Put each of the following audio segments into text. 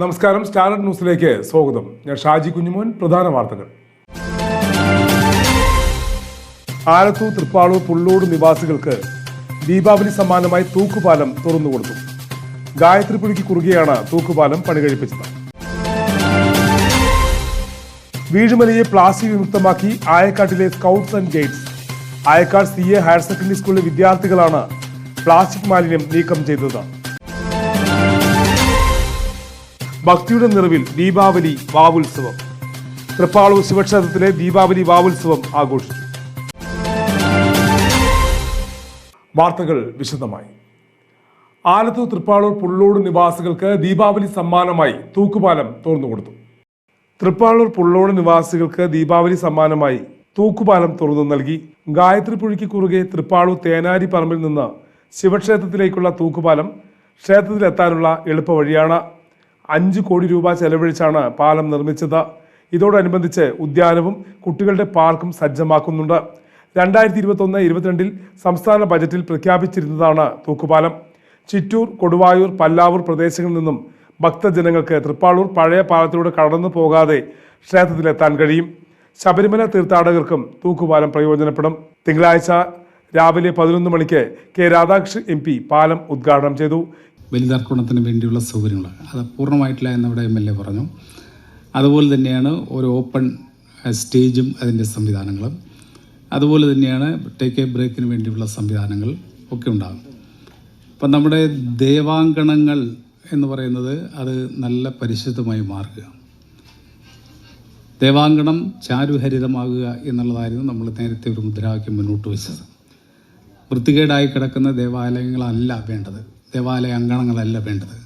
നമസ്കാരം സ്റ്റാൻഡേർഡ് ന്യൂസിലേക്ക് സ്വാഗതം. ഞാൻ ഷാജി കുഞ്ഞുമോൻ പ്രധാന വാർത്തകൾ. ആലത്തൂർ തൃപ്പാളൂർ പുള്ളൂർ നിവാസികൾക്ക് ദീപാവലി സമ്മാനമായി തൂക്കുപാലം തുറന്നുകൊടുത്തു. ഗായത്രിപ്പുഴയ്ക്ക് കുറുകെയാണ് തൂക്കുപാലം പണികഴിപ്പിച്ചത്. വീഴുമലയെ പ്ലാസ്റ്റിക് വിമുക്തമാക്കി ആയക്കാട്ടിലെ scouts and guides Ayakkad C A higher secondary സ്കൂളിലെ വിദ്യാർത്ഥികളാണ് പ്ലാസ്റ്റിക് മാലിന്യം നീക്കം ചെയ്തത്. ഭക്തിയുടെ നിറവിൽ ദീപാവലി വാവുത്സവം. തൃപ്പാളൂർ ശിവക്ഷേത്രത്തിലെ ദീപാവലി വാവുത്സവം ആഘോഷിച്ചു. വാർത്തകൾ വിശദമായി. ആലത്തൂർ തൃപ്പാളൂർ പുള്ളോട് നിവാസികൾക്ക് ദീപാവലി സമ്മാനമായി തൂക്കുപാലം തുറന്നു കൊടുത്തു. തൃപ്പാളൂർ പുള്ളോട് നിവാസികൾക്ക് ദീപാവലി സമ്മാനമായി തൂക്കുപാലം തുറന്നു നൽകി. ഗായത്രി പുഴയ്ക്ക് കുറുകെ തൃപ്പാളൂർ തേനാരി പറമ്പിൽ നിന്ന് ശിവക്ഷേത്രത്തിലേക്കുള്ള തൂക്കുപാലം ക്ഷേത്രത്തിലെത്താനുള്ള എളുപ്പവഴിയാണ് അഞ്ച് കോടി രൂപ ചെലവഴിച്ചാണ് പാലം നിർമ്മിച്ചത്. ഇതോടനുബന്ധിച്ച് ഉദ്യാനവും കുട്ടികളുടെ പാർക്കും സജ്ജമാക്കുന്നുണ്ട്. രണ്ടായിരത്തി ഇരുപത്തൊന്ന് ഇരുപത്തിരണ്ടിൽ സംസ്ഥാന ബജറ്റിൽ പ്രഖ്യാപിച്ചിരുന്നതാണ് തൂക്കുപാലം. ചിറ്റൂർ കൊടുവായൂർ പല്ലാവൂർ പ്രദേശങ്ങളിൽ നിന്നും ഭക്തജനങ്ങൾക്ക് തൃപ്പാളൂർ പഴയ പാലത്തിലൂടെ കടന്നു പോകാതെ ക്ഷേത്രത്തിലെത്താൻ കഴിയും. ശബരിമല തീർത്ഥാടകർക്കും തൂക്കുപാലം പ്രയോജനപ്പെടും. തിങ്കളാഴ്ച രാവിലെ പതിനൊന്ന് മണിക്ക് കെ രാധാകൃഷ്ണൻ എം പാലം ഉദ്ഘാടനം ചെയ്തു. ബലിതർപ്പണത്തിന് വേണ്ടിയുള്ള സൗകര്യങ്ങൾ. അത് പൂർണമായിട്ടില്ല എന്നിവിടെ എം എൽ എ പറഞ്ഞു. അതുപോലെ തന്നെയാണ് ഒരു ഓപ്പൺ സ്റ്റേജും അതിന്റെ സംവിധാനങ്ങളും. അതുപോലെ തന്നെയാണ് ടേക്ക് എ ബ്രേക്കിന് വേണ്ടിയുള്ള സംവിധാനങ്ങൾ ഒക്കെ ഉണ്ടാകും. അപ്പം നമ്മുടെ ദേവാങ്കണങ്ങൾ എന്ന് പറയുന്നത് അത് നല്ല പരിശുദ്ധമായി മാറുക ദേവാങ്കണം ചാരുഹരിതമാകുക എന്നുള്ളതായിരുന്നു നമ്മൾ നേരത്തെ ഒരു മുദ്രാവാക്യം മുന്നോട്ട് വെച്ചത്. വൃത്തികേടായി കിടക്കുന്ന ദേവാലയങ്ങളല്ല വേണ്ടത്. ദേവാലയ അങ്കണങ്ങളല്ല വേണ്ടത്.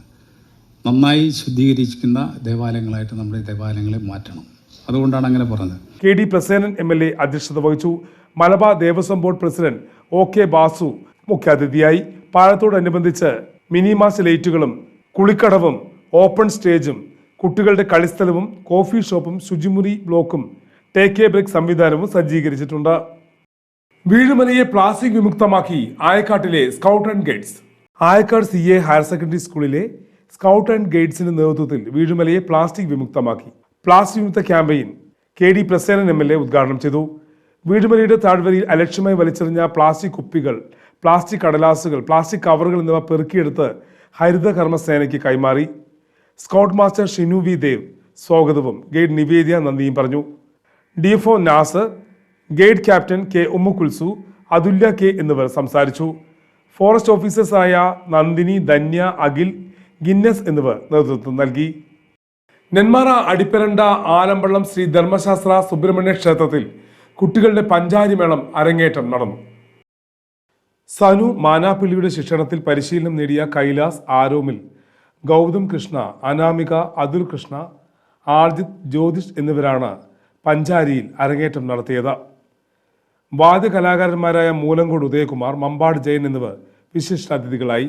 നന്നായി ശുദ്ധീകരിച്ചിരിക്കുന്ന ദേവാലയങ്ങളായിട്ട് നമ്മുടെ ദേവാലയങ്ങളെ മാറ്റണം. അതുകൊണ്ടാണ് അങ്ങനെ പറഞ്ഞത്. K D Prasenan M L A അധ്യക്ഷത വഹിച്ചു. Malabar Devaswom board president O K Basu മുഖ്യാതിഥിയായി. പാലത്തോടനുബന്ധിച്ച് മിനി മാസ് ലൈറ്റുകളും കുളിക്കടവും ഓപ്പൺ സ്റ്റേജും കുട്ടികളുടെ കളിസ്ഥലവും കോഫി ഷോപ്പും ശുചിമുറി ബ്ലോക്കും ടേക്ക് എ ബ്രേക്ക് സംവിധാനവും സജ്ജീകരിച്ചിട്ടുണ്ട്. വീഴുമലയെ പ്ലാസ്റ്റിക് വിമുക്തമാക്കി ആയക്കാട്ടിലെ scout and guides. Ayakkad C A higher secondary സ്കൂളിലെ സ്കൗട്ട് ആൻഡ് ഗൈഡ്സിന്റെ നേതൃത്വത്തിൽ വീഴുമലയെ പ്ലാസ്റ്റിക് വിമുക്തമാക്കി. പ്ലാസ്റ്റിക് വിമുക്ത campaign K D Prasenan M L A ഉദ്ഘാടനം ചെയ്തു. വീടുമലയുടെ താഴ്വരയിൽ അലക്ഷ്യമായി വലിച്ചെറിഞ്ഞ പ്ലാസ്റ്റിക് കുപ്പികൾ പ്ലാസ്റ്റിക് കടലാസുകൾ പ്ലാസ്റ്റിക് കവറുകൾ എന്നിവ പെറുക്കിയെടുത്ത് ഹരിത കർമ്മസേനയ്ക്ക് കൈമാറി. Scout master Shinu V Dev സ്വാഗതവും ഗൈഡ് നിവേദ്യ നന്ദിയും പറഞ്ഞു. D F O Naz guide captain K Ummukulsu Athulya K എന്നിവർ സംസാരിച്ചു. ഫോറസ്റ്റ് ഓഫീസേഴ്സായ നന്ദിനി ധന്യ അഖിൽ ഗിന്നസ് എന്നിവർ നേതൃത്വം നൽകി. നെന്മാറ അടിപ്പരണ്ട ആലമ്പള്ളം ശ്രീ ധർമ്മശാസ്ത്ര സുബ്രഹ്മണ്യ ക്ഷേത്രത്തിൽ കുട്ടികളുടെ പഞ്ചാരിമേളം അരങ്ങേറ്റം നടന്നു. സനു മാനാപ്പിള്ളിയുടെ ശിക്ഷണത്തിൽ പരിശീലനം നേടിയ കൈലാസ് ആരോമിൽ ഗൗതം കൃഷ്ണ അനാമിക അതുൽ കൃഷ്ണ ആർജിത് ജ്യോതിഷ് എന്നിവരാണ് പഞ്ചാരിയിൽ അരങ്ങേറ്റം നടത്തിയത്. വാദ്യകലാകാരന്മാരായ മൂലങ്കോട് ഉദയകുമാർ മമ്പാട് ജയൻ എന്നിവർ വിശിഷ്ടാതിഥികളായി.